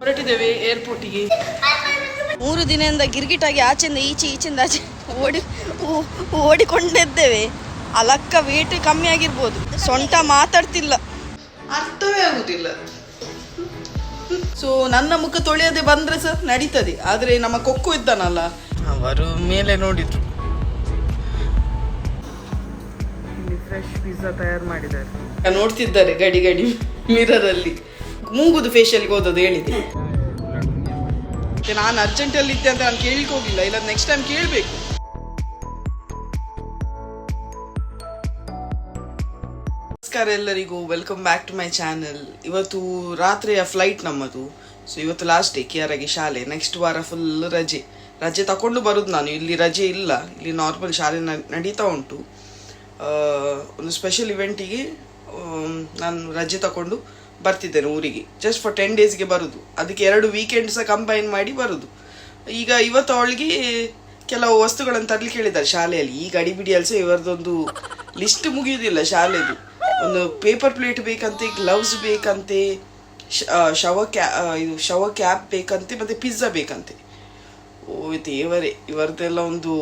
ಹೊರಟಿದ್ದೇವೆ ಏರ್ಪೋರ್ಟಿಗೆ ಮೂರು ದಿನದಿಂದ ಗಿರ್ಗಿಟಾಗಿ ಆಚೆಯಿಂದ ಈಚೆ ಈಚೆಯಿಂದ ಆಚೆ ಓಡಿ ಓಡಿಕೊಂಡಿದ್ದೇವೆ. ಅಲಕ್ಕ ವೇಟ್ ಕಮ್ಮಿ ಆಗಿರ್ಬೋದು. ಸೊಂಟ ಮಾತಾಡ್ತಿಲ್ಲ. ಅರ್ಥವೇ ಆಗುದಿಲ್ಲ. ಸೊ ನನ್ನ ಮುಖ ತೊಳೆಯದೆ ಬಂದ್ರೆ ಸರ್? ನಡೀತದೆ. ಆದ್ರೆ ನಮ್ಮ ಕೊಕ್ಕು ಇದ್ದಾನಲ್ಲ. ಅವರು ಮೇಲೆ ನೋಡಿದ್ರು. ಇಲ್ಲಿ ಫ್ರೆಶ್ ಪಿಜ್ಜಾ ತಯಾರು ಮಾಡಿದ್ದಾರೆ. ನೋಡ್ತಿದ್ದಾರೆ ಗಡಿ ಗಡಿ ಮಿರರ್ ಅಲ್ಲಿ. ಮೂಗುದು ಫೇಶಿಯಲ್ಗೆ ಹೇಳಿದೆ ಮತ್ತೆ ನಾನು ಅರ್ಜೆಂಟಲ್ಲಿ ಇದ್ದೆ ಅಂತ ನಾನು ಕೇಳಿಕ್ ಹೋಗಿಲ್ಲ. ಇಲ್ಲ ನೆಕ್ಸ್ಟ್ ಟೈಮ್ ಕೇಳಬೇಕು. ನಮಸ್ಕಾರ ಎಲ್ಲರಿಗೂ. Welcome back to my channel ಇವತ್ತು ರಾತ್ರಿಯ ಫ್ಲೈಟ್ ನಮ್ಮದು. ಸೊ ಇವತ್ತು ಲಾಸ್ಟ್ ಡೇ ಕಿಯರಾಗಿ ಶಾಲೆ. ನೆಕ್ಸ್ಟ್ ವಾರ ಫುಲ್ ರಜೆ. ರಜೆ ತಗೊಂಡು ಬರೋದು ನಾನು. ಇಲ್ಲಿ ರಜೆ ಇಲ್ಲ. ಇಲ್ಲಿ ನಾರ್ಮಲ್ ಶಾಲೆ ನಡೀತಾ ಉಂಟು. ಒಂದು ಸ್ಪೆಷಲ್ ಇವೆಂಟಿಗೆ ನಾನು ರಜೆ ತಗೊಂಡು ಬರ್ತಿದ್ದೇನೆ ಊರಿಗೆ. ಜಸ್ಟ್ ಫಾರ್ ಟೆನ್ ಡೇಸ್ಗೆ ಬರೋದು. ಅದಕ್ಕೆ ಎರಡು ವೀಕೆಂಡ್ ಸಹ ಕಂಬೈನ್ ಮಾಡಿ ಬರೋದು. ಈಗ ಇವತ್ತು ಅವಳಿಗೆ ಕೆಲವು ವಸ್ತುಗಳನ್ನು ತರಲಿಕ್ಕೆ ಹೇಳಿದ್ದಾರೆ ಶಾಲೆಯಲ್ಲಿ. ಈಗ ಅಡಿಬಿಡಿಯಲ್ಲಿ ಸಹ ಇವರದೊಂದು ಲಿಸ್ಟ್ ಮುಗಿಯುವುದಿಲ್ಲ ಶಾಲೆದು. ಒಂದು ಪೇಪರ್ ಪ್ಲೇಟ್ ಬೇಕಂತೆ ಗ್ಲೌಸ್ ಬೇಕಂತೆ ಶವ ಕ್ಯಾ ಇದು ಶವ ಕ್ಯಾಪ್ ಬೇಕಂತೆ, ಮತ್ತೆ ಪಿಜ್ಜಾ ಬೇಕಂತೆ. ಓ, ದೇವರೇ, ಇವರದೆಲ್ಲ ಒಂದು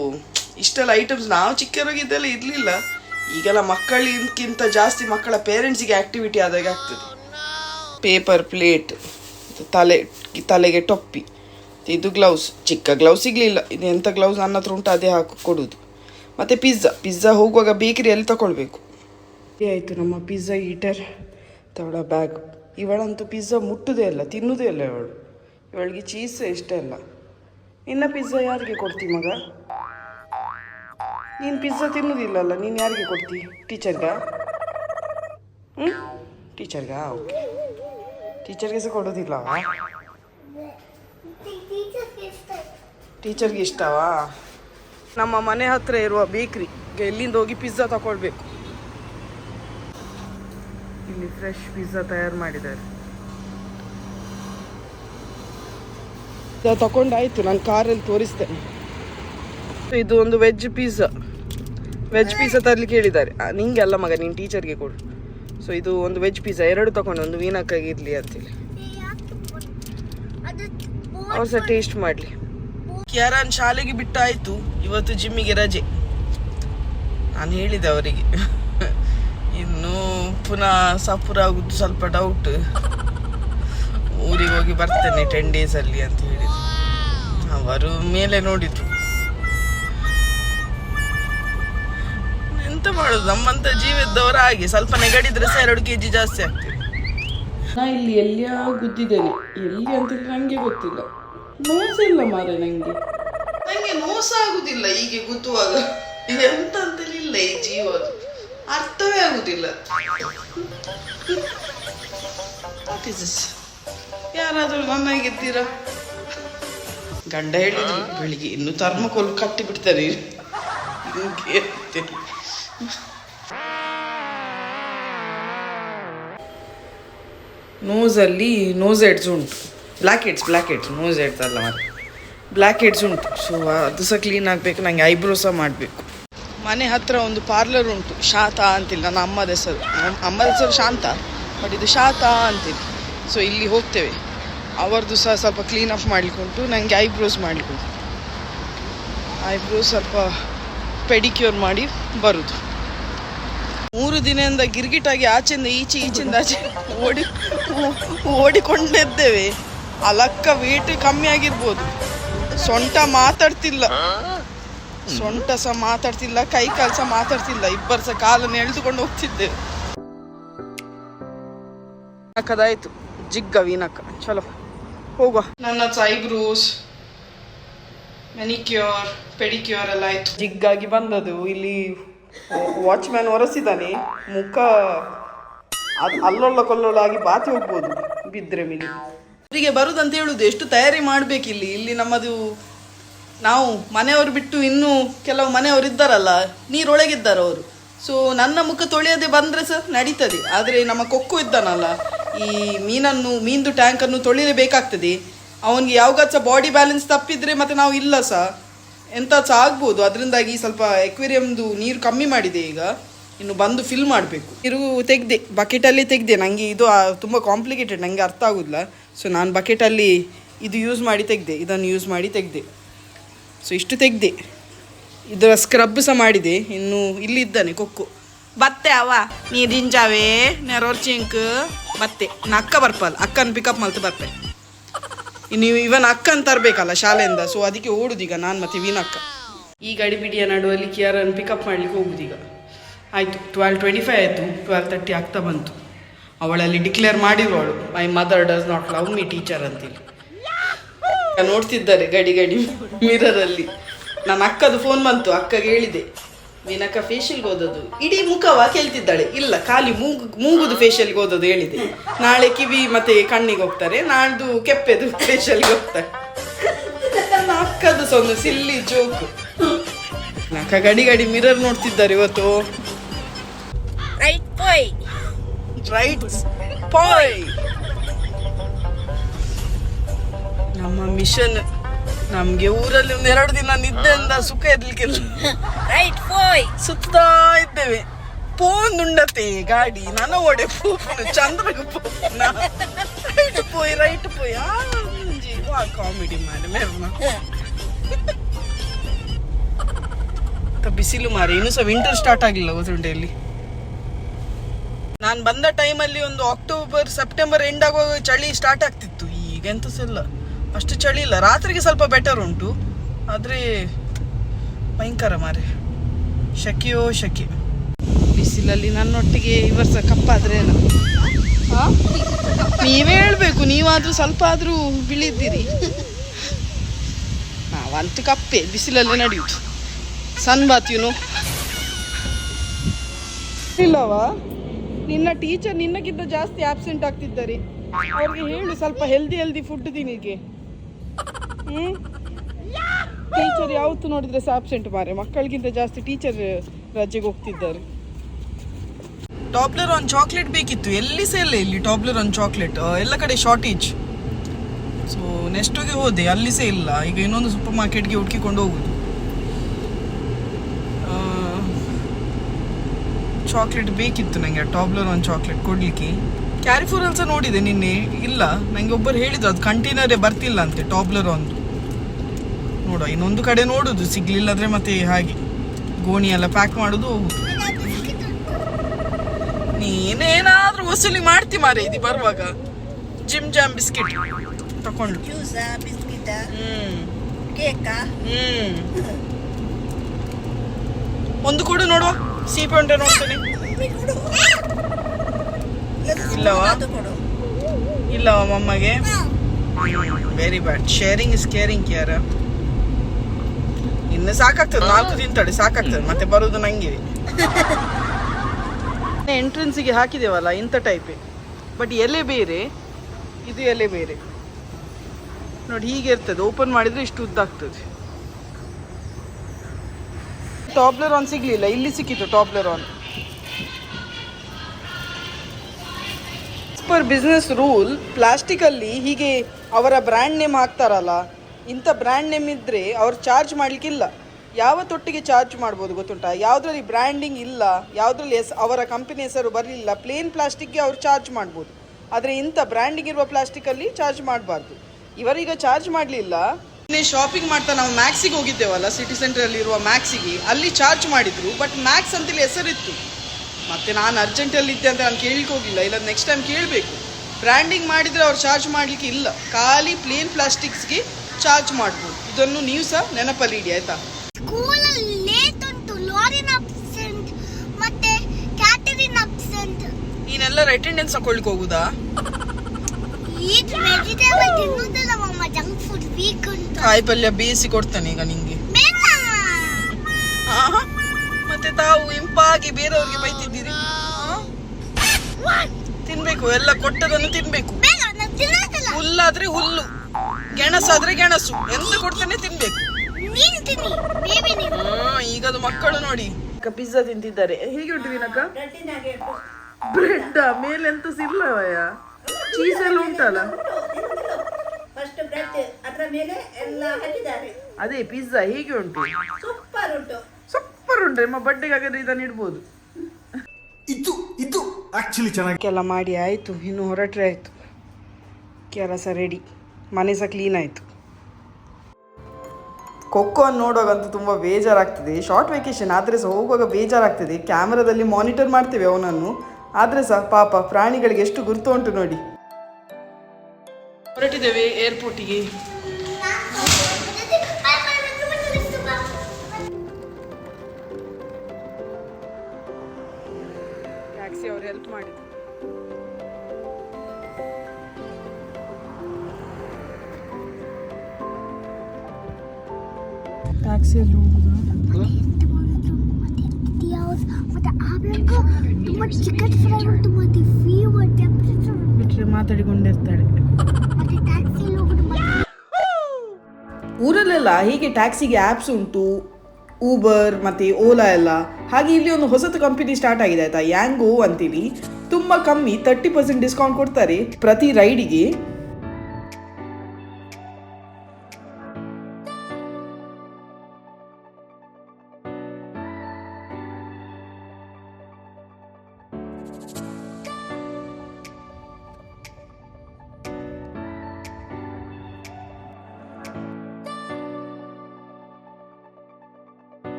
ಇಷ್ಟೆಲ್ಲ ಐಟಮ್ಸ್ ನಾವು ಚಿಕ್ಕವರಾಗಿದ್ದೆಲ್ಲ ಇರಲಿಲ್ಲ. ಈಗೆಲ್ಲ ಮಕ್ಕಳಿಗಿಂತ ಜಾಸ್ತಿ ಮಕ್ಕಳ ಪೇರೆಂಟ್ಸಿಗೆ ಆ್ಯಕ್ಟಿವಿಟಿ ಆದಾಗ ಆಗ್ತದೆ. ಪೇಪರ್ ಪ್ಲೇಟ್, ತಲೆ, ತಲೆಗೆ ಟೊಪ್ಪಿ, ಇದು ಗ್ಲೌಸ್ ಚಿಕ್ಕ ಗ್ಲೌಸ್ ಸಿಗಲಿಲ್ಲ. ಇದು ಎಂಥ ಗ್ಲೌಸ್ ನನ್ನ ಹತ್ರ ಉಂಟು, ಅದೇ ಹಾಕಿ ಕೊಡೋದು. ಮತ್ತು ಪಿಜ್ಜಾ ಪಿಜ್ಜಾ ಹೋಗುವಾಗ ಬೇಕರಿಯಲ್ಲಿ ತಗೊಳ್ಬೇಕು ಆಯಿತು, ನಮ್ಮ ಪಿಜ್ಜಾ ಈಟರ್ ತವಳ ಬ್ಯಾಗ್ ಇವಳಂತೂ ಪಿಜ್ಜಾ ಮುಟ್ಟುದೇ ಇಲ್ಲ ತಿನ್ನುವುದೇ ಇಲ್ಲ ಇವಳು. ಇವಳಿಗೆ ಚೀಸ್ ಇಷ್ಟ ಇಲ್ಲ. ನಿನ್ನ ಪಿಜ್ಜಾ ಯಾರಿಗೆ ಕೊಡ್ತಿ ಮಗ? ನೀನು ಪಿಜ್ಜಾ ತಿನ್ನುವುದಿಲ್ಲಲ್ಲ ನೀನು ಯಾರಿಗೆ ಕೊಡ್ತಿ? ಟೀಚರ್ಗಾ ಹ್ಞೂ ಟೀಚರ್ಗಾ ಓಕೆ ಟೀಚರ್ಗೆ ಸಹ ಕೊಡೋದಿಲ್ಲವಾ ಟೀಚರ್ಗೆ ಇಷ್ಟವಾ ನಮ್ಮ ಮನೆ ಹತ್ರ ಇರುವ ಬೇಕ್ರಿ ಎಲ್ಲಿಂದ ಹೋಗಿ ಪಿಜ್ಜಾ ತಗೊಳ್ಬೇಕು ಇಲ್ಲಿ ಫ್ರೆಶ್ ಪಿಜ್ಜಾ ತಯಾರು ಮಾಡಿದ್ದಾರೆ. ತಗೊಂಡಾಯ್ತು ನಾನು ಕಾರಲ್ಲಿ ತೋರಿಸ್ತೇನೆ. ಇದು ಒಂದು ವೆಜ್ ಪಿಜ್ಜಾ. ವೆಜ್ ಪಿಜ್ಜಾ ತರ್ಲಿಕ್ಕೆ ಹೇಳಿದ್ದಾರೆ. ನಿಂಗೆ ಅಲ್ಲ ಮಗ ನೀನು ಟೀಚರ್ಗೆ ಕೊಡು. ಸೊ ಇದು ಒಂದು ವೆಜ್ ಪಿಜ್ಜಾ ಎರಡು ತಗೊಂಡು ಒಂದು ವೀನಕ್ಕಾಗಿ ಇರಲಿ ಅಂತೇಳಿ ಅವ್ರು ಸಹ ಟೇಸ್ಟ್ ಮಾಡಲಿ. ಕ್ಯಾರನ್ ಶಾಲೆಗೆ ಬಿಟ್ಟಾಯಿತು. ಇವತ್ತು ಜಿಮ್ಮಿಗೆ ರಜೆ. ನಾನು ಹೇಳಿದೆ ಅವರಿಗೆ. ಇನ್ನು ಪುನಃ ಸಪುರ ಆಗುದು ಸ್ವಲ್ಪ ಡೌಟ್ ಊರಿಗೆ ಹೋಗಿ ಬರ್ತೇನೆ ಟೆನ್ ಡೇಸಲ್ಲಿ ಅಂತ ಹೇಳಿದ್ರು. ಅವರು ಮೇಲೆ ನೋಡಿದ್ರು. ಎಂತ ಮಾಡುದು? ನಮ್ಮಂತ ಜೀವದವರ ಹಾಗೆ ಸ್ವಲ್ಪ ನೆಗಡಿದ್ರೆ ಸಹ ಎರಡು ಕೆ ಜಿ ಜಾಸ್ತಿ ಆಗ್ತದೆ. ನಾ ಇಲ್ಲಿ ಎಲ್ಲಿಯೋ ಗುದ್ದಿದ್ದೇನೆ. ಎಲ್ಲಿ ಅಂತ ನಂಗೆ ಗೊತ್ತಿಲ್ಲ. ನೋಸಿಲ್ಲ ಮಾರೆ ನಂಗೆ. ನಂಗೆ ನೋಸ ಆಗುದಿಲ್ಲ ಹೀಗೆ ಗುದ್ದುವಾಗ. ಎಂತ ಅಂತಲಿಲ್ಲ ಈ ಜೀವ ಅರ್ಥವೇ ಆಗುದಿಲ್ಲ. ಯಾರಾದ್ರೂ ನನ್ನ ನನ್ನಾಗಿದ್ದೀರಾ ಗಂಡ ಹೇಳಿದ್ರು ಬೆಳಿಗ್ಗೆ ಇನ್ನು ಥರ್ಮಕೋಲ್ ಕಟ್ಟಿ ಬಿಡ್ತಾರೆ ಹಿಂಗೆ. ನೋಸಲ್ಲಿ ನೋಸ್ ಎಡ್ಸ್ ಉಂಟು. Black heads black heads nose heads ಅಲ್ಲ ಮತ್ತೆ. ಬ್ಲ್ಯಾಕ್ ಹೆಡ್ಸ್ ಉಂಟು. ಸೊ ಅದು ಸಹ ಕ್ಲೀನ್ ಆಗಬೇಕು ನನಗೆ ಐಬ್ರೋ ಸಹ ಮಾಡಬೇಕು. ಮನೆ ಹತ್ರ ಒಂದು ಪಾರ್ಲರ್ ಉಂಟು. ಶಾತಾ ಅಂತಿಲ್ಲ ನನ್ನ ಅಮ್ಮದ ಹೆಸರು ಅಮ್ಮದ ಹೆಸರು ಶಾಂತ ಬಟ್ ಇದು ಶಾತಾ ಅಂತಿಲ್ಲ. ಸೊ ಇಲ್ಲಿ ಹೋಗ್ತೇವೆ. ಅವರದ್ದು ಸಹ ಸ್ವಲ್ಪ ಕ್ಲೀನ್ ಅಪ್ ಮಾಡಲಿಕ್ಕುಂಟು ನನಗೆ ಐಬ್ರೋಸ್ ಮಾಡಲಿಕ್ಕುಂಟು ಐಬ್ರೋಸ್ ಸ್ವಲ್ಪ ಪೆಡಿಕ್ಯೂರ್ ಮಾಡಿ ಬರುದು. ಮೂರು ದಿನದಿಂದ ಗಿರ್ಗಿಟಾಗಿ ಆಚೆಯಿಂದ ಈಚೆ ಈಚೆಯಿಂದ ಆಚೆ ಓಡಿ ಓಡಿಕೊಂಡಿದ್ದೇವೆ. ಅಲಕ್ಕ ವೇಟ್ ಕಮ್ಮಿ ಆಗಿರ್ಬೋದು. ಸೊಂಟ ಮಾತಾಡ್ತಿಲ್ಲ. ಸೊಂಟ ಸಹ ಮಾತಾಡ್ತಿಲ್ಲ, ಕೈ ಕಾಲು ಸಹ ಮಾತಾಡ್ತಿಲ್ಲ. ಇಬ್ಬರು ಸಹ ಕಾಲನ್ನು ಎಳೆದುಕೊಂಡು ಹೋಗ್ತಿದ್ದೇವೆ. ಅಕ್ಕದಾಯ್ತು ಜಿಗ್ಗ ವೀನಕ್ಕ ಚಲೋ. ಹೋಗುವ. ನನ್ನ ಐಬ್ರೋಸ್ ಮೆನಿಕ್ಯೂರ್ ಪೆಡಿಕ್ಯೂರ್ ಎಲ್ಲ ಆಯ್ತು. ಜಿಗ್ಗಾಗಿ ಬಂದದು ಇಲ್ಲಿ ವಾಚ್ಮ್ಯಾನ್ ಒರೆಸಿದ್ದಾನೆ ಮುಖ ಅಲ್ಲೊಳ್ಳ ಕೊಲ್ಲೊಳ್ಳಾಗಿ ಬಾತಿ ಹೋಗ್ಬೋದು. ಬಿದ್ರೆ ಮಿನಿ ಅವರಿಗೆ ಬರುದಂತ ಹೇಳುದು, ಎಷ್ಟು ತಯಾರಿ ಮಾಡ್ಬೇಕಿಲ್ಲಿ? ಇಲ್ಲಿ ನಮ್ಮದು ನಾವು ಮನೆಯವರು ಬಿಟ್ಟು ಇನ್ನೂ ಕೆಲವು ಮನೆಯವರು ಇದ್ದಾರಲ್ಲ, ನೀರೊಳಗಿದ್ದಾರೆ ಅವರು. ಸೊ ನನ್ನ ಮುಖ ತೊಳೆಯದೆ ಬಂದರೆ ಸರ್, ನಡೀತದೆ. ಆದ್ರೆ ನಮ್ಮ ಕೊಕ್ಕು ಇದ್ದಾನಲ್ಲ, ಈ ಮೀನನ್ನು, ಮೀನ್ದು ಟ್ಯಾಂಕನ್ನು ತೊಳಿಲೇಬೇಕಾಗ್ತದೆ ಅವನಿಗೆ ಯಾವಾಗ ಸಹ ಬಾಡಿ ಬ್ಯಾಲೆನ್ಸ್ ತಪ್ಪಿದ್ರೆ ಮತ್ತೆ ನಾವು ಇಲ್ಲ ಸಹ ಎಂತ ಸಹ ಆಗ್ಬೋದು. ಅದರಿಂದಾಗಿ ಸ್ವಲ್ಪ ಎಕ್ವೇರಿಯಮ್ದು ನೀರು ಕಮ್ಮಿ ಮಾಡಿದೆ ಈಗ. ಇನ್ನು ಬಂದು ಫಿಲ್ ಮಾಡಬೇಕು. ನೀರು ತೆಗೆದೆ ಬಕೆಟಲ್ಲಿ ತೆಗೆದೆ. ನನಗೆ ಇದು ತುಂಬ ಕಾಂಪ್ಲಿಕೇಟೆಡ್ ನನಗೆ ಅರ್ಥ ಆಗೋದಿಲ್ಲ. ಸೊ ನಾನು ಬಕೆಟಲ್ಲಿ ಇದು ಯೂಸ್ ಮಾಡಿ ತೆಗೆದೆ. ಇದನ್ನು ಯೂಸ್ ಮಾಡಿ ತೆಗೆದೆ. ಸೊ ಇಷ್ಟು ತೆಗೆದೆ. ಇದರ ಸ್ಕ್ರಬ್ ಸಹ ಮಾಡಿದೆ. ಇನ್ನು ಇಲ್ಲಿ ಇದ್ದಾನೆ ಕೊಕ್ಕು. ಬತ್ತೆ ಅವ ನೀ ದಿಂಜಾವೇ ನೆರೋರ್ ಚಿಂಕ್. ಬತ್ತೆ. ನಾ ಅಕ್ಕ ಬರ್ಪಲ್ಲ ಅಕ್ಕನ ಪಿಕಪ್ ಮಲ್ತು ಬರ್ಪೆ ಇನ್ನು ಇವನ್ ಅಕ್ಕನ್ ತರಬೇಕಲ್ಲ ಶಾಲೆಯಿಂದ ಸೊ ಅದಕ್ಕೆ ಓಡುದೀಗ ನಾನು ಮತ್ತೆ ವೀನಕ್ಕ ಈ ಗಡಿಬಿಡಿಯ ನಡುವಲ್ಲಿ ಕಿಯರನ್ನು ಪಿಕಪ್ ಮಾಡ್ಲಿಕ್ಕೆ ಹೋಗುದೀಗ. ಆಯಿತು ಟ್ವೆಲ್ ಟ್ವೆಂಟಿ ಫೈವ್ ಆಯಿತು ಟ್ವೆಲ್ ತರ್ಟಿ ಆಗ್ತಾ ಬಂತು. ಅವಳಲ್ಲಿ declare ಮಾಡಿರುವಳು my mother does not love me teacher ಅಂತೇಳಿ ನೋಡ್ತಿದ್ದಾರೆ ಗಡಿ ಗಡಿ ಮಿರರಲ್ಲಿ ನನ್ನ ಅಕ್ಕದು ಫೋನ್ ಬಂತು, ಅಕ್ಕಗೆ ಹೇಳಿದೆ. ವೀನಕ್ಕ ಫೇಶಿಯಲ್ಗೆ ಹೋದದ್ದು. ಇಡೀ ಮುಖವ ಕೇಳ್ತಿದ್ದಾಳೆ ಇಲ್ಲ ಖಾಲಿ ಮೂಗು ಮೂಗುದು ಫೇಶಿಯಲ್ಗೆ ಹೋದದ್ದು ಹೇಳಿದೆ. ನಾಳೆ ಕಿವಿ ಮತ್ತೆ ಕಣ್ಣಿಗೆ ಹೋಗ್ತಾರೆ. ನಾಳ್ದು ಕೆಪ್ಪೆದು ಫೇಶಿಯಲ್ಗೆ ಹೋಗ್ತಾರೆ. ನನ್ನ ಅಕ್ಕದು ಸೊಂದು ಸಿಲ್ಲಿ ಜೋಕು ನಕ್ಕ ಗಡಿ ಗಡಿ ಮಿರರ್ ನೋಡ್ತಿದ್ದಾರೆ ಇವತ್ತು. ರೈಟ್ ಪೋಯ್ ರೈಟ್ ಪಾಯ್ ನಮ್ಮ ಮಿಷನ್ ನಮ್ಗೆ ಊರಲ್ಲಿ ಒಂದು ಎರಡು ದಿನ ನಿದ್ದೆಯಿಂದ ಸುಖ ಇರ್ಲಿಕ್ಕಿಲ್ಲ. ರೈಟ್ ಪೋಯ್. ಸುತ್ತಾ ಇದ್ದೇವೆ. ಪೋಂದುಂಡತೆ ಗಾಡಿ ನನ್ನ ಒಡೆ ಪೂಪುನು ಚಂದ್ರಗ ಪೂಪುನ ರೈಟ್ ಪೋಯ್ ರೈಟ್ ಪೋಯ್. ಆ ವಾ ಕಾಮಿಡಿ ಮಾಡಿ ಅಂತ ಬಿಸಿಲು ಮಾರಿ ಇನ್ನೂ ಸಹ ವಿಂಟರ್ ಸ್ಟಾರ್ಟ್ ಆಗಿಲ್ಲ ಹೊಸುಂಡೆಯಲ್ಲಿ ನಾನು ಬಂದ ಟೈಮಲ್ಲಿ ಒಂದು ಅಕ್ಟೋಬರ್ ಸೆಪ್ಟೆಂಬರ್ ಎಂಡ್ ಆಗುವಾಗ ಚಳಿ ಸ್ಟಾರ್ಟ್ ಆಗ್ತಿತ್ತು. ಈಗ ಎಂತ ಸಹ ಇಲ್ಲ. ಅಷ್ಟು ಚಳಿ ಇಲ್ಲ. ರಾತ್ರಿಗೆ ಸ್ವಲ್ಪ ಬೆಟರ್ ಉಂಟು. ಆದರೆ ಭಯಂಕರ ಮಾರೆ. ಶೆಕೆಯೋ ಶೆಕೆ. ಬಿಸಿಲಲ್ಲಿ ನನ್ನೊಟ್ಟಿಗೆ ಈ ವರ್ಷ ಕಪ್ಪಾದ್ರೇನು ಆ? ನೀವೇ ಹೇಳ್ಬೇಕು ನೀವಾದ್ರೂ ಸ್ವಲ್ಪ ಆದರೂ ಬಿಳಿದ್ದೀರಿ. ನಾವಂತೂ ಕಪ್ಪೆ ಬಿಸಿಲಲ್ಲಿ ನಡೆಯುದು ಸನ್ ಬಾತ್ ಯುನು ಇಲ್ಲವಾ ನಿನ್ನ ಟೀಚರ್ ನಿನ್ನಕ್ಕಿಂತ ಜಾಸ್ತಿ ಆಬ್ಸೆಂಟ್ ಆಗ್ತಿದ್ದಾರೆ. ಅವ್ರಿಗೆ ಹೇಳು ಸ್ವಲ್ಪ ಹೆಲ್ದಿ ಹೆಲ್ದಿ ಫುಡ್ ತಿನ್ನಿಗೆ ಟೀಚರ್ ಯಾವತ್ತು ನೋಡಿದ್ರೆ ಸಹ ಆಬ್ಸೆಂಟ್ ಮಾರೆ? ಮಕ್ಕಳಿಗಿಂತ ಜಾಸ್ತಿ ಟೀಚರ್ ರಜೆಗೆ ಹೋಗ್ತಿದ್ದಾರೆ. ಟಾಬ್ಲರ್ ಆನ್ ಚಾಕ್ಲೇಟ್ ಬೇಕಿತ್ತು. ಎಲ್ಲಿ ಸಹ ಇಲ್ಲ ಇಲ್ಲಿ ಟಾಬ್ಲರ್ ಆನ್ ಚಾಕ್ಲೇಟ್ ಎಲ್ಲ ಕಡೆ ಶಾರ್ಟೇಜ್ ಸೊ ನೆಕ್ಸ್ಟಿಗೆ ಹೋದೆ. ಅಲ್ಲಿ ಸಹ ಇಲ್ಲ. ಈಗ ಇನ್ನೊಂದು ಸೂಪರ್ ಮಾರ್ಕೆಟ್ಗೆ ಹುಡುಕಿಕೊಂಡು ಹೋಗುದು. ಚಾಕ್ಲೇಟ್ ಬೇಕಿತ್ತು ನನಗೆ ಟಾಬ್ಲರ್ ಒಂದು ಚಾಕ್ಲೇಟ್ ಕೊಡ್ಲಿಕ್ಕೆ. ಕ್ಯಾರಿಫೋರಲ್ಲಿ ಸಹ ನೋಡಿದೆ ನಿನ್ನೆ. ಇಲ್ಲ. ನನಗೆ ಒಬ್ಬರು ಹೇಳಿದ್ರು, ಅದು ಕಂಟೈನರೇ ಬರ್ತಿಲ್ಲ ಅಂತೆ ಟಾಬ್ಲರ್ ಒಂದು ನೋಡುವ ಇನ್ನೊಂದು ಕಡೆ ನೋಡುದು ಸಿಗ್ಲಿಲ್ಲ ಅಂದ್ರೆ ಮತ್ತೆ ಹಾಗೆ. ಗೋಣಿ ಎಲ್ಲ ಪ್ಯಾಕ್ ಮಾಡುದು ಹೋಗುದು. ನೀನೇನಾದ್ರೂ ವಸೂಲಿ ಮಾಡ್ತಿ ಮಾರೆ ಇದು ಬರುವಾಗ. ಜಿಮ್ ಜಾಮ್ ಬಿಸ್ಕೆಟ್ ತಕೊಂಡು. ಹ್ಮ್. ಒಂದು ಕೂಡ ನೋಡುವ. ಸೀಪೆ ಉಂಟೆ ನೋಡ್ತೇನೆ. ಇಲ್ಲವಾ ಇಲ್ಲವಾ ಮಮ್ಮಗೆ. Very bad sharing is caring ಕ್ಯಾರ ಇನ್ನು ಸಾಕಾಗ್ತದೆ, ನಾಲ್ಕು ತಡೆ ಸಾಕಾಗ್ತದೆ, ಮತ್ತೆ ಬರೋದು ನಂಗೆ. ಎಂಟ್ರೆನ್ಸಿಗೆ ಹಾಕಿದೇವಲ್ಲ, ಇಂಥ ಟೈಪೇ ಬಟ್ ಎಲೆ ಬೇರೆ, ಇದು ಎಲೆ ಬೇರೆ. ನೋಡಿ, ಹೀಗೆ ಇರ್ತದೆ. ಓಪನ್ ಮಾಡಿದ್ರೆ ಇಷ್ಟು ಉದ್ದಾಗ್ತದೆ ಟಾಪ್ಲರ್ ಆನ್ ಸಿಗ್ಲಿಲ್ಲ, ಇಲ್ಲಿ ಸಿಕ್ಕಿತ್ತು ಟಾಪ್ಲರ್ ಆನ್ ಪರ್ ಬಿಸ್ನೆಸ್ ರೂಲ್ ಪ್ಲಾಸ್ಟಿಕಲ್ಲಿ ಹೀಗೆ ಅವರ ಬ್ರ್ಯಾಂಡ್ ನೇಮ್ ಹಾಕ್ತಾರಲ್ಲ ಇಂಥ ಬ್ರ್ಯಾಂಡ್ ನೇಮ್ ಇದ್ದರೆ ಅವ್ರು ಚಾರ್ಜ್ ಮಾಡಲಿಕ್ಕಿಲ್ಲ. ಯಾವ ತೊಟ್ಟಿಗೆ ಚಾರ್ಜ್ ಮಾಡ್ಬೋದು ಗೊತ್ತುಂಟಾ? ಯಾವುದ್ರಲ್ಲಿ ಬ್ರ್ಯಾಂಡಿಂಗ್ ಇಲ್ಲ, ಯಾವುದ್ರಲ್ಲಿ ಎಸ್ ಅವರ ಕಂಪನಿ ಹೆಸರು ಬರಲಿಲ್ಲ ಪ್ಲೇನ್ ಪ್ಲಾಸ್ಟಿಕ್ಗೆ ಅವ್ರು ಚಾರ್ಜ್ ಮಾಡ್ಬೋದು. ಆದರೆ ಇಂಥ ಬ್ರ್ಯಾಂಡಿಂಗ್ ಇರುವ ಪ್ಲಾಸ್ಟಿಕಲ್ಲಿ ಚಾರ್ಜ್ ಮಾಡಬಾರ್ದು. ಇವರೀಗ ಚಾರ್ಜ್ ಮಾಡಲಿಲ್ಲ. ಶಾಪಿಂಗ್ ಮಾಡ್ತಾ ನಾವು ಮ್ಯಾಕ್ಸಿಗೆ ಹೋಗಿದ್ದೇವಲ್ಲ ಸಿಟಿ ಸೆಂಟ್ರಲ್ಲಿ ಇರುವ ಮ್ಯಾಕ್ಸಿಗೆ ಅಲ್ಲಿ ಚಾರ್ಜ್ ಮಾಡಿದ್ರು ಬಟ್ ಮ್ಯಾಕ್ಸ್ ಅಂತೇಳಿ ಹೆಸರಿತ್ತು. ಮತ್ತು ನಾನು ಅರ್ಜೆಂಟಲ್ಲಿ ಇದ್ದೆ ಅಂತ ನಾನು ಕೇಳಲಿಕ್ಕೆ ಹೋಗಿಲ್ಲ ಇಲ್ಲ ನೆಕ್ಸ್ಟ್ ಟೈಮ್ ಕೇಳಬೇಕು. ಬ್ರ್ಯಾಂಡಿಂಗ್ ಮಾಡಿದರೆ ಅವ್ರು ಚಾರ್ಜ್ ಮಾಡಲಿಕ್ಕೆ ಇಲ್ಲ. ಖಾಲಿ ಪ್ಲೇನ್ ಪ್ಲಾಸ್ಟಿಕ್ಸ್ಗೆ ಚಾರ್ಜ್ ಮಾಡ್ಬೋದು. ಇದನ್ನು ನೀವು ಸಹ ನೆನಪಲ್ಲಿ ಇಡಿ ಆಯ್ತಾ? ಸ್ಕೂಲಲ್ಲಿ ಲೇಟ್ ಉಂಟು ಲಾರಿನ್ ಅಬ್ಸೆಂಟ್ ಮತ್ತೆ ಕ್ಯಾಟರಿನ್ ಅಬ್ಸೆಂಟ್. ನೀನೆಲ್ಲರ ಅಟೆಂಡೆನ್ಸ್ ಹಾಕೊಳ್ಲಿಕ್ಕೆ ಹೋಗುದಾ? ಈಗ ವೆಜಿಟೇಬಲ್ ತಿನ್ನುವುದಿಲ್ಲ ಮಮ್ಮ ಜಂಕ್ ಫುಡ್ ವೀಕ್ ಉಂಟು. ಕಾಯಿ ಪಲ್ಯ ಬೇಯಿಸಿ ಕೊಡ್ತೇನೆ ಈಗ ನಿಂಗೆ. ಮತ್ತೆ ತಾವು ಇಂಪಾಗಿ ಬೇರೆಯವ್ರಿಗೆ ಬೈತಿದ್ದೀರಿ? ತಿನ್ಬೇಕು ಎಲ್ಲ ಕೊಟ್ಟದನ್ನು ತಿನ್ಬೇಕು. ಹುಲ್ಲಾದ್ರೆ ಹುಲ್ಲು. ಗೆಣಸಾದ್ರೆ ಗೆಣಸು. ಎಂತ ಕೊಡ್ತಾನೆ ತಿನ್ಬೇಕು. ಈಗ ಈಗದು ಮಕ್ಕಳು ನೋಡಿ. ಪಿಜ್ಜಾ ತಿಂತಿದ್ದಾರೆ. ಹೇಗೆ ಉಂಟು ವಿನಕ ಬ್ರೆಡ್ ಮೇಲೆ ಎಂತ ಸಿಲ್ಲವಯ್ಯ ಚೀಸ್ ಎಲ್ಲ ಉಂಟಲ್ಲ? ಫಸ್ಟ್ ಬ್ರೆಡ್ ಅದರ ಮೇಲೆ ಎಲ್ಲ ಹಾಕಿದ್ದಾರೆ. ಅದೇ ಪಿಜ್ಜಾ ಹೇಗೆ ಉಂಟು? ಸೂಪರ್ ಉಂಟು. ಸೂಪರ್ ಉಂಟು. ನಿಮ್ಮ ಬಡ್ಡೆಗೆ ಹಾಗಾದ್ರೆ ಇದನ್ನ ಇಡ್ಬೋದು. ಆಕ್ಚುಲಿ ಚೆನ್ನಾಗಿ ಎಲ್ಲ ಮಾಡಿ ಆಯಿತು. ಇನ್ನು ಹೊರಟ್ರೆ ಆಯಿತು. ಕೆಲಸ ರೆಡಿ ಮನೆ ಸಹ ಕ್ಲೀನ್ ಆಯಿತು. ಖೋಖೋ ಅನ್ನು ನೋಡುವಾಗಂತೂ ತುಂಬ ಬೇಜಾರಾಗ್ತದೆ. ಶಾರ್ಟ್ ವೆಕೇಶನ್ ಆದರೆ ಸಹ ಹೋಗುವಾಗ ಬೇಜಾರಾಗ್ತದೆ. ಕ್ಯಾಮ್ರಾದಲ್ಲಿ ಮಾನಿಟರ್ ಮಾಡ್ತೇವೆ ಅವನನ್ನು. ಆದರೆ ಸಹ ಪಾಪ ಪ್ರಾಣಿಗಳಿಗೆ ಎಷ್ಟು ಗುರುತು ಉಂಟು ನೋಡಿ. ಹೊರಟಿದ್ದೇವೆ ಏರ್ಪೋರ್ಟಿಗೆ ಟ್ಯಾಕ್ಸಿ ಅವ್ರು ಹೆಲ್ಪ್ ಮಾಡಿದ್ರು. ಬಿಟ್ಟರೆ ಮಾತಾಡಿಕೊಂಡಿರ್ತಾಳೆ ಟ್ಯಾಕ್ಸಿಯಲ್ಲಿ ಹೋಗುದು ಮತ್ತೆ ಊರಲ್ಲೆಲ್ಲ ಹೀಗೆ ಟ್ಯಾಕ್ಸಿಗೆ ಆ್ಯಪ್ಸ್ ಉಂಟು ಊಬರ್ ಮತ್ತು ಓಲಾ ಎಲ್ಲ. ಹಾಗೆ ಇಲ್ಲಿ ಒಂದು ಹೊಸತು ಕಂಪನಿ ಸ್ಟಾರ್ಟ್ ಆಗಿದೆ ಆಯ್ತಾ? ಯಾಂಗೋ ಅಂತೀವಿ. ತುಂಬ ಕಮ್ಮಿ ತರ್ಟಿ ಪರ್ಸೆಂಟ್ ಡಿಸ್ಕೌಂಟ್ ಕೊಡ್ತಾರೆ ಪ್ರತಿ ರೈಡಿಗೆ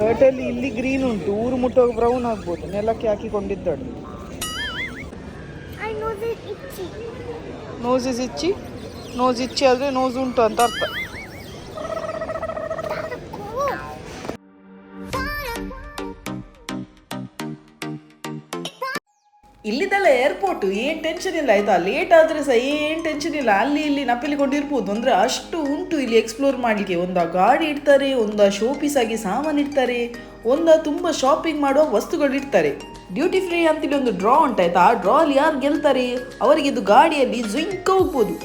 ಶರ್ಟಲ್ಲಿ ಇಲ್ಲಿ ಗ್ರೀನ್ ಉಂಟು ಊರು ಮುಟ್ಟೋಗಿ ಬ್ರೌನ್ ಆಗ್ಬೋದು ನೆಲಕ್ಕೆ ಹಾಕಿಕೊಂಡಿದ್ದಾಳೆ. Nose is itchy nose itchy ಆದರೆ ನೋಸ್ ಉಂಟು ಅಂತ ಅರ್ಥ. ಏರ್ಪೋರ್ಟ್ ಏನ್ ಟೆನ್ಷನ್ ಇಲ್ಲ ಆಯ್ತಾ? ಲೇಟ್ ಆದ್ರೆ ಸಹ ಏನು ಟೆನ್ಷನ್ ಇಲ್ಲ. ಅಲ್ಲಿ ಇಲ್ಲಿ ನಪ್ಪಲಿಕೊಂಡಿರ್ಬೋದು ಅಂದ್ರೆ ಅಷ್ಟು ಉಂಟು ಇಲ್ಲಿ ಎಕ್ಸ್ಪ್ಲೋರ್ ಮಾಡ್ಲಿಕ್ಕೆ. ಒಂದ ಗಾಡಿ ಇಡ್ತಾರೆ, ಒಂದ ಶೋ ಪೀಸ್ ಆಗಿ ಸಾಮಾನು ಇಡ್ತಾರೆ, ಒಂದ ತುಂಬಾ ಶಾಪಿಂಗ್ ಮಾಡುವ ವಸ್ತುಗಳು ಇಡ್ತಾರೆ. ಡ್ಯೂಟಿ ಫ್ರೀ ಅಂತೇಳಿ ಒಂದು ಡ್ರಾ ಉಂಟಾಯ್ತಾ? ಆ ಡ್ರಾ ಅಲ್ಲಿ ಯಾರು ಗೆಲ್ತಾರೆ? ಅವರಿಗೆ ಇದು ಗಾಡಿಯಲ್ಲಿ ಜಿಂಕ ಹೋಗ್ಬೋದು.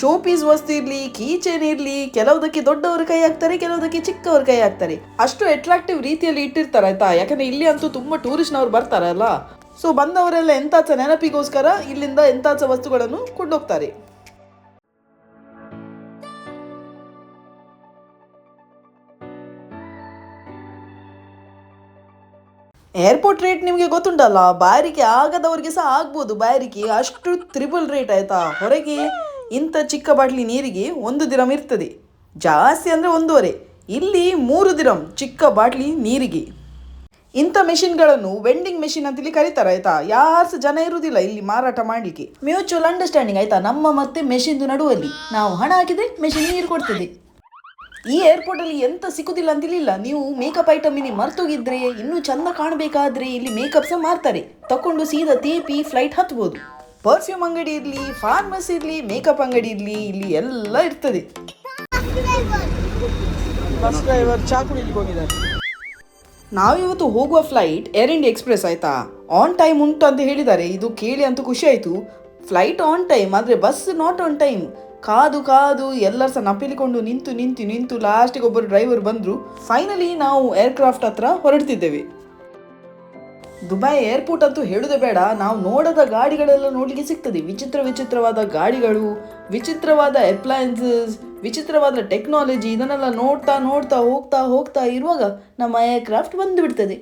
ಶೋ ಪೀಸ್ ವಸ್ತು ಇರಲಿ, ಕೀಚೆನ್ ಇರಲಿ, ಕೆಲವುದಕ್ಕೆ ದೊಡ್ಡವರು ಕೈ ಹಾಕ್ತಾರೆ, ಕೆಲವುದಕ್ಕೆ ಚಿಕ್ಕವರು ಕೈ ಹಾಕ್ತಾರೆ. ಅಷ್ಟು ಅಟ್ರಾಕ್ಟಿವ್ ರೀತಿಯಲ್ಲಿ ಇಟ್ಟಿರ್ತಾರೆ ಆಯ್ತಾ? ಯಾಕಂದ್ರೆ ಇಲ್ಲಿ ಅಂತೂ ತುಂಬಾ ಟೂರಿಸ್ಟ್ನವ್ರು ಬರ್ತಾರಲ್ಲ? ಸೊ ಬಂದವರೆಲ್ಲ ಎಂತಾಚ ನೆನಪಿಗೋಸ್ಕರ ಇಲ್ಲಿಂದ ಎಂತಾಚ ವಸ್ತುಗಳನ್ನು ಕೊಂಡೋಗ್ತಾರೆ. ಏರ್ಪೋರ್ಟ್ ರೇಟ್ ನಿಮಗೆ ಗೊತ್ತುಂಟಲ್ಲ? ಬಾರಿಕೆ ಆಗದವರಿಗೆ ಸಹ ಆಗ್ಬೋದು. ಬಾರಿಕೆ ಅಷ್ಟು ತ್ರಿಬಲ್ ರೇಟ್ ಆಯ್ತಾ? ಹೊರಗೆ ಇಂಥ ಚಿಕ್ಕ ಬಾಟ್ಲಿ ನೀರಿಗೆ ಒಂದು ದಿರಂ ಇರ್ತದೆ. ಜಾಸ್ತಿ ಅಂದರೆ ಒಂದೂವರೆ. ಇಲ್ಲಿ ಮೂರು ದಿರಂ ಚಿಕ್ಕ ಬಾಟ್ಲಿ ನೀರಿಗೆ. ಇಂಥ ಮೆಷಿನ್ಗಳನ್ನು ವೆಂಡಿಂಗ್ ಮೆಷಿನ್ ಅಂತೇಳಿ ಕರೀತಾರೆ, ಆಯ್ತಾ? ಯಾರು ಜನ ಇರುವುದಿಲ್ಲ ಇಲ್ಲಿ ಮಾರಾಟ ಮಾಡಲಿಕ್ಕೆ. ಮ್ಯೂಚುವಲ್ ಅಂಡರ್ಸ್ಟ್ಯಾಂಡಿಂಗ್, ಆಯ್ತಾ? ನಮ್ಮ ಮತ್ತೆ ಮೆಷಿನ್ದು ನಡುವಲ್ಲಿ. ನಾವು ಹಣ ಹಾಕಿದ್ರೆ ಮೆಷಿನ್ ನೀರು ಕೊಡ್ತದೆ. ಈ ಏರ್ಪೋರ್ಟ್ ಅಲ್ಲಿ ಎಂತ ಸಿಕ್ಕುದಿಲ್ಲ ಅಂತಿಲ್ಲ ನೀವು ಮೇಕಪ್ ಐಟಮ್ ಇಲ್ಲಿ ಮರ್ತೋಗಿದ್ರೆ, ಇನ್ನೂ ಚಂದ ಕಾಣಬೇಕಾದ್ರೆ ಇಲ್ಲಿ ಮೇಕಪ್ ಸಹ ಮಾರ್ತಾರೆ. ತಕೊಂಡು ಸೀದಾ ತೇಪಿ ಫ್ಲೈಟ್ ಹತ್ಬೋದು. ಪರ್ಫ್ಯೂಮ್ ಅಂಗಡಿ ಇರಲಿ, ಫಾರ್ಮಸ್ ಇರಲಿ, ಮೇಕಪ್ ಅಂಗಡಿ ಇರಲಿ, ಇಲ್ಲಿ ಎಲ್ಲ ಇರ್ತದೆ. ಬಸ್ ಡ್ರೈವರ್ ಚಾ ಕುಡಿಲಿಕ್ಕೆ ಹೋಗಿದ್ದಾರೆ. ನಾವಿವತ್ತು ಹೋಗುವ ಫ್ಲೈಟ್ ಏರ್ ಇಂಡಿಯಾ ಎಕ್ಸ್ಪ್ರೆಸ್ ಆಯ್ತಾ? ಆನ್ ಟೈಮ್ ಉಂಟು ಅಂತ ಹೇಳಿದ್ದಾರೆ. ಇದು ಕೇಳಿ ಅಂತೂ ಖುಷಿ ಆಯಿತು. ಫ್ಲೈಟ್ ಆನ್ ಟೈಮ್ ಆದರೆ ಬಸ್ ನಾಟ್ ಆನ್ ಟೈಮ್ ಕಾದು ಕಾದು ಎಲ್ಲರ ಸಹ ನಪಿಲಿಕೊಂಡು ನಿಂತು ನಿಂತು ನಿಂತು ಲಾಸ್ಟಿಗೆ ಒಬ್ಬರು ಡ್ರೈವರ್ ಬಂದರು. ಫೈನಲಿ ನಾವು ಏರ್ಕ್ರಾಫ್ಟ್ ಹತ್ರ ಹೊರಡ್ತಿದ್ದೇವೆ. ದುಬೈ ಏರ್ಪೋರ್ಟ್ ಅಂತೂ ಹೇಳುದೇ ಬೇಡ. ನಾವು ನೋಡದ ಗಾಡಿಗಳೆಲ್ಲ ನೋಡಲಿಕ್ಕೆ ಸಿಗ್ತದೆ. ವಿಚಿತ್ರ ವಿಚಿತ್ರವಾದ ಗಾಡಿಗಳು, ವಿಚಿತ್ರವಾದ ಅಪ್ಲಯನ್ಸಸ್ ವಿಚಿತ್ರವಾದ ಟೆಕ್ನಾಲಜಿ ಇದನ್ನೆಲ್ಲ ನೋಡ್ತಾ ನೋಡ್ತಾ, ಹೋಗ್ತಾ ಹೋಗ್ತಾ ಇರುವಾಗ ನಮ್ಮ ಏರ್ಕ್ರಾಫ್ಟ್ ಬಂದು ಬಿಡ್ತದೆ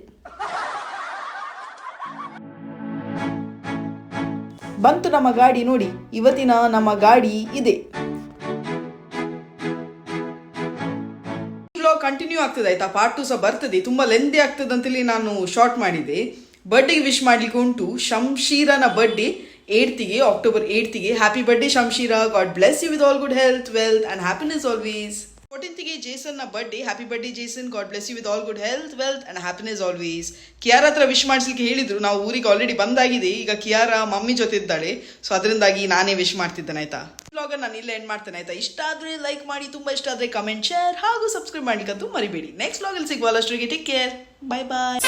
ಬಂತು ನಮ್ಮ ಗಾಡಿ ನೋಡಿ, ಇವತ್ತಿನ ನಮ್ಮ ಗಾಡಿ ಇದೆ. ಕಂಟಿನ್ಯೂ ಆಗ್ತದೆ ಆಯ್ತಾ? ಪಾರ್ಟ್ ಟು ಸಹ ಬರ್ತದೆ. ತುಂಬಾ ಲೆಂದಿ ಆಗ್ತದೆ ಅಂತೇಳಿ ನಾನು ಶಾರ್ಟ್ ಮಾಡಿದೆ. ಬರ್ಡೇಗೆ ವಿಶ್ ಮಾಡ್ಲಿಕ್ಕೆ ಉಂಟು. ಶಂಶೀರನ ಬರ್ಡೇ ಏಡ್ತಿಗೆ October ಏಡ್ತಿಗೆ happy birthday Shamsheera God bless you with all good health wealth and happiness always ಫೋರ್ಟೀನ್ತ್ಗೆ ಜೇಸನ್ನ birthday happy birthday Jason God bless you with all good health wealth and happiness always Kiara ಹತ್ರ wish ಮಾಡಿಸ್ಲಿಕ್ಕೆ ಹೇಳಿದ್ರು. ನಾವು ಊರಿಗೆ already ಬಂದಾಗಿದೆ. ಈಗ Kiara mummy ಜೊತೆ ಇದ್ದಾಳೆ. So ಅದರಿಂದಾಗಿ ನಾನೇ ವಿಶ್ ಮಾಡ್ತಿದ್ದೇನೆ, ಆಯ್ತಾ? ಬ್ಲಾಗ್ ನಾನು ಇಲ್ಲೇ ಎಂಡ್ ಮಾಡ್ತೇನೆ, ಆಯ್ತಾ? ಇಷ್ಟ ಆದ್ರೆ ಲೈಕ್ ಮಾಡಿ, ತುಂಬಾ ಇಷ್ಟ ಆದ್ರೆ ಕಮೆಂಟ್ ಶೇರ್ ಹಾಗೂ ಸಬ್ಸ್ಕ್ರೈಬ್ ಮಾಡ್ಲಿಕ್ಕಂತೂ ಮರಿಬೇಡಿ. ನೆಕ್ಸ್ಟ್ ಬ್ಲಾಗಲ್ಲಿ ಸಿಗುವ ಅಷ್ಟರಿಗೆ ಟೇಕ್ ಕೇರ್ ಬೈ ಬಾಯ್